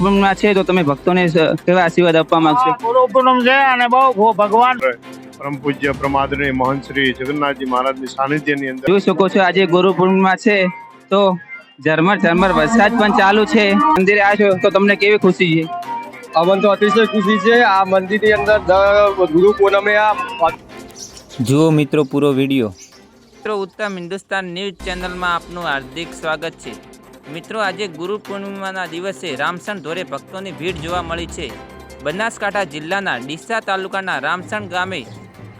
પૂર્ણિમા છે તો તમે ભક્તોને કેવા આશીર્વાદ આપવા માંગશો? ગુરુ પૂનમ છે અને બહુ ભગવાન. પરમ પૂજ્ય પ્રમાદની મહંત શ્રી જગન્નાથજી મહારાજની સાનિધ્યની અંદર. જોઈ શકો છો આજે ગુરુ પૂર્ણિમા છે તો ઝરમર ઝરમર વરસાદ પણ ચાલુ છે. મંદિરે આવ્યો છો તો તમને કેવી ખુશી છે? અમન તો અતિશય ખુશી છે આ મંદિરની અંદર દર ગુરુ પૂનમે આ જુઓ મિત્રો પૂરો વીડિયો. મિત્રો ઉત્તમ હિન્દુસ્તાન ન્યૂઝ ચેનલમાં આપનું હાર્દિક સ્વાગત છે. મિત્રો, આજે ગુરુ પૂર્ણિમાના દિવસે રામસણ ધોરે ભક્તોની ભીડ જોવા મળી છે. બનાસકાંઠા જિલ્લાના ડીસા તાલુકાના રામસણ ગામે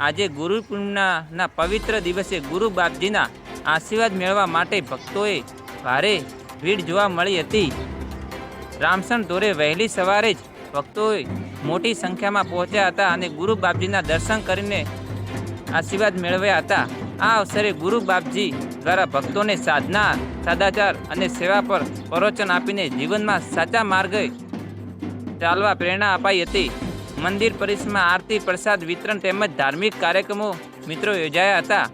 આજે ગુરુ પૂર્ણિમાના પવિત્ર દિવસે ગુરુ બાપજીના આશીર્વાદ મેળવવા માટે ભક્તોએ ભારે ભીડ જોવા મળી હતી. રામસણ ધોરે વહેલી સવારે જ ભક્તોએ મોટી સંખ્યામાં પહોંચ્યા હતા અને ગુરુ બાપજીના દર્શન કરીને આશીર્વાદ મેળવ્યા હતા. આ અવસરે ગુરુ બાપજી દ્વારા ભક્તોને સાધના, સદાચાર અને સેવા પર પ્રવચન આપીને જીવનમાં સાચા માર્ગે ચાલવા પ્રેરણા અપાઈ હતી. મંદિર પરિસરમાં આરતી, પ્રસાદ, વિતરણ તેમજ ધાર્મિક કાર્યક્રમો મિત્રો યોજાયા હતા.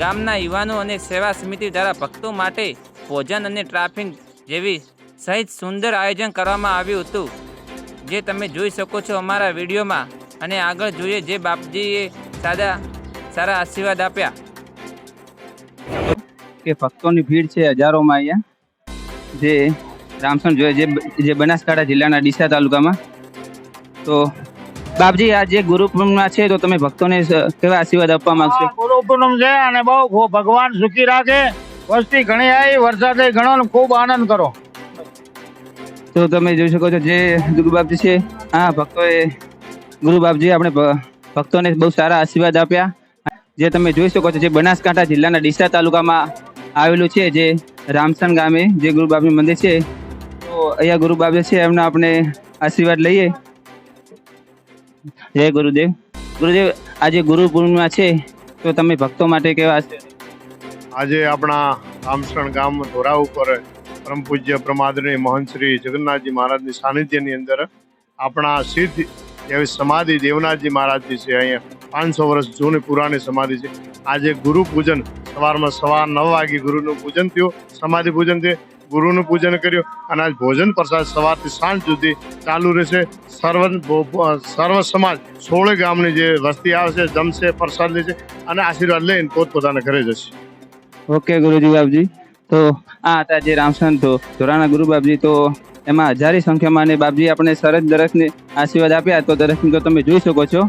ગામના યુવાનો અને સેવા સમિતિ દ્વારા ભક્તો માટે ભોજન અને ટ્રાફિક જેવી સહિત સુંદર આયોજન કરવામાં આવ્યું હતું. જે તમે જોઈ શકો છો અમારા વિડીયોમાં અને આગળ જોઈએ જે બાપજીએ સાદા, સારા આશીર્વાદ આપ્યા. કે ભક્તોની ભીડ છે હજારોમાં અહીંયા. જે રામસણ જોઈએ જે જે બનાસકાંઠા જિલ્લાના ડીસા તાલુકામાં. તો બાપજી આ જે ગુરુ પૂર્ણિમા છે તો તમે ભક્તોને કેવા આશીર્વાદ આપવા માંગશો? ગુરુ પૂનમ છે અને બહુ ભગવાન સુખી રાખે. વસ્તી ઘણી આવી વરસાદે ઘણો ખૂબ આનંદ કરો. તો તમે જોઈ શકો છો જે ગુરુ બાપજી છે હા ભક્તોએ ગુરુ બાપજી આપણે ભક્તોને બહુ સારા આશીર્વાદ આપ્યા. જે તમે જોઈ શકો છો જે બનાસકાંઠા જિલ્લાના ડીસા તાલુકામાં આવેલું છે જે રામસણ ગામે, જે ગુરુબાબી મંદિર છે. તો અહીંયા ગુરુબાબે છે, એમના આપણે આશીર્વાદ લઈએ. જય ગુરુદેવ. ગુરુદેવ, આજે ગુરુ પૂર્ણિમા છે, તો તમે ભક્તો માટે કેવા છે આજે આપણા રામસણ ગામ ધોરા ઉપર પરમ પૂજ્ય પ્રમાદની મહંત શ્રી જગન્નાથજી મહારાજની સાનિધ્યની અંદર આપણા સિદ્ધ એવી સમાધિ દેવનાથજી મહારાજની છે અહીંયા. પાંચસો વર્ષ જૂની પુરાણી સમાધિ છે. આજે ગુરુ પૂજન સવારમાં સવાર નવ વાગે ગુરુનું પૂજન થયું. સમાધિ પૂજન થયું. ગુરુનું પૂજન કર્યું અને આજ ભોજન પ્રસાદ સવારથી સાંજ સુધી ચાલુ રહેશે. સર્વ સર્વ સમાજ સોળે ગામની જે વસ્તી આવશે, જમશે, પ્રસાદ લેશે અને આશીર્વાદ લઈને પોતપોતાના ઘરે જશે. ઓકે ગુરુજી બાપજી. તો આ હતા જે રામસંત ધોરાના ગુરુ બાપજી. તો એમાં હજારી સંખ્યામાં અને બાપજી, આપણે સરસ દરેકને આશીર્વાદ આપ્યા. તો દરેકને તો તમે જોઈ શકો છો.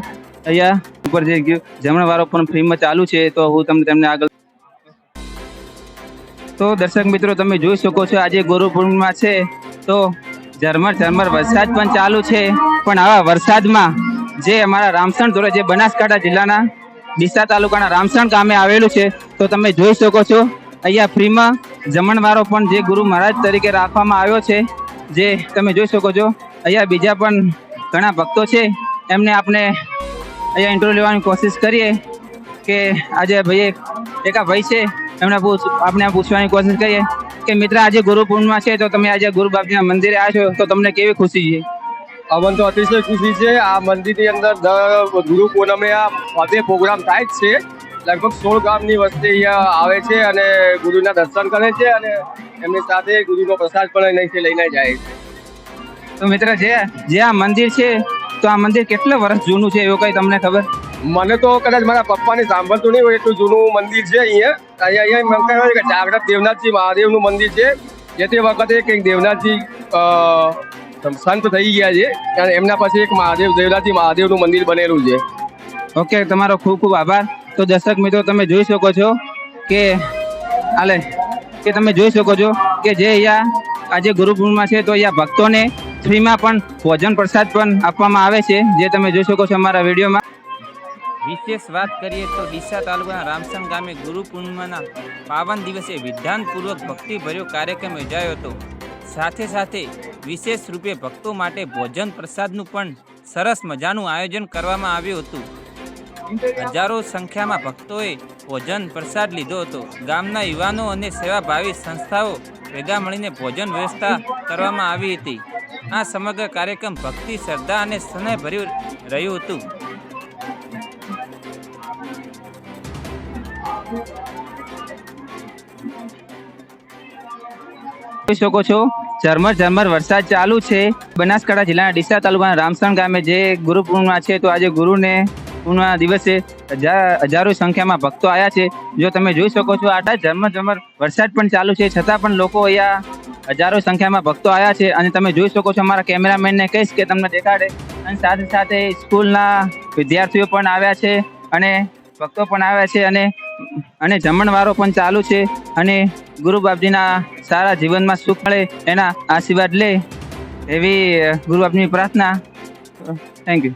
અહીંયા ઉપર જે ગયું, જમણવારો પણ ફ્રીમાં ચાલુ છે, તો હું તમને તેમને આગળ તો દર્શક મિત્રો, તમે જોઈ શકો છો, આજે ગુરુ પૂર્ણિમા છે, તો ઝરમર ઝરમર વરસાદ પણ ચાલુ છે, પણ આવા વરસાદમાં જે અમારા રામસણ ધોરણ, જે બનાસકાંઠા જિલ્લાના ડીસા તાલુકાના રામસણ ગામે આવેલું છે, તો તમે જોઈ શકો છો, અહીંયા ફ્રીમાં જમણવારો પણ જે ગુરુ મહારાજ તરીકે રાખવામાં આવ્યો છે, જે તમે જોઈ શકો છો, અહીંયા બીજા પણ ઘણા ભક્તો છે, એમને આપણે અહીંયા ઇન્ટરવ્યુ લેવાની કોશિશ કરીએ કે આજે ભાઈએ એકા ભાઈ છે એમને આપણે પૂછવાની કોશિશ કરીએ કે મિત્ર આજે ગુરુ પૂર્ણિમા છે તો તમે આજે ગુરુ બાપજીના મંદિરે આવ્યા છો તો તમને કેવી ખુશી છે? અમને તો અતિશય ખુશી છે. આ મંદિરની અંદર દર ગુરુ પૂનમે આ બધે પ્રોગ્રામ થાય જ છે. લગભગ સોળ ગામની વસ્તી અહીંયા આવે છે અને ગુરુના દર્શન કરે છે અને એમની સાથે ગુરુનો પ્રસાદ પણ અહીંથી લઈને જાય છે. તો મિત્ર જે જે આ મંદિર છે તો આ મંદિર કેટલા વર્ષ જૂનું છે એવું કઈ તમને ખબર? મને તો કદાચ મારા પપ્પાને સાંભળતું નહીં હોય એટલું જૂનું મંદિર છે અહીંયા. અહીંયા અહીંયા એમ કે જાગૃત દેવનાથજી મહાદેવનું મંદિર છે. જે તે વખતે કંઈક દેવનાથજી સંત થઈ ગયા છે અને એમના પછી એક મહાદેવ દેવનાથજી મહાદેવનું મંદિર બનેલું છે. ઓકે તમારો ખૂબ ખૂબ આભાર. તો દર્શક મિત્રો તમે જોઈ શકો છો કે હાલે કે તમે જોઈ શકો છો કે જે અહીંયા આજે ગુરુકુળમાં છે તો અહીંયા ભક્તોને ફ્રીમાં પણ ભોજન પ્રસાદ પણ આપવામાં આવે છે, જે તમે જોઈ શકો છો અમારા વિડીયોમાં. વિશેષ વાત કરીએ તો ડીસા તાલુકાના રામસન ગામે ગુરુ પૂર્ણિમાના પાવન દિવસે વિધાનપૂર્વક ભક્તિભર્યો કાર્યક્રમ યોજાયો હતો. સાથે સાથે વિશેષ રૂપે ભક્તો માટે ભોજન પ્રસાદનું પણ સરસ મજાનું આયોજન કરવામાં આવ્યું હતું. હજારો સંખ્યામાં ભક્તોએ ભોજન પ્રસાદ લીધો હતો. ગામના યુવાનો અને સેવાભાવી સંસ્થાઓ ભેગા મળીને ભોજન વ્યવસ્થા કરવામાં આવી હતી. આ સમગ્ર કાર્યક્રમ ભક્તિ, શ્રદ્ધા અને સ્નેહભર્યું રહ્યું હતું. જોઈ શકો છો, ઝરમર ઝરમર વરસાદ ચાલુ છે. બનાસકાંઠા જિલ્લાના ડીસા તાલુકાના રામસણ ગામે જે ગુરુ પૂર્ણિમા છે, તો આજે ગુરુને પૂર્ણિમા દિવસે હજા- હજારો સંખ્યામાં ભક્તો આવ્યા છે. જો તમે જોઈ શકો છો આટલા ઝરમર ઝરમર વરસાદ પણ ચાલુ છે. છતાં પણ લોકો અહીંયા હજારો સંખ્યામાં ભક્તો આવ્યા છે અને તમે જોઈ શકો છો અમારા કેમેરામેનને કહીશ કે તમને દેખાડે. અને સાથે સાથે સ્કૂલના વિદ્યાર્થીઓ પણ આવ્યા છે અને ભક્તો પણ આવ્યા છે અને અને જમણવારો પણ ચાલુ છે અને ગુરુ બાપજીના સારા જીવનમાં સુખ મળે એના આશીર્વાદ લે એવી ગુરુ બાપની પ્રાર્થના. Thank you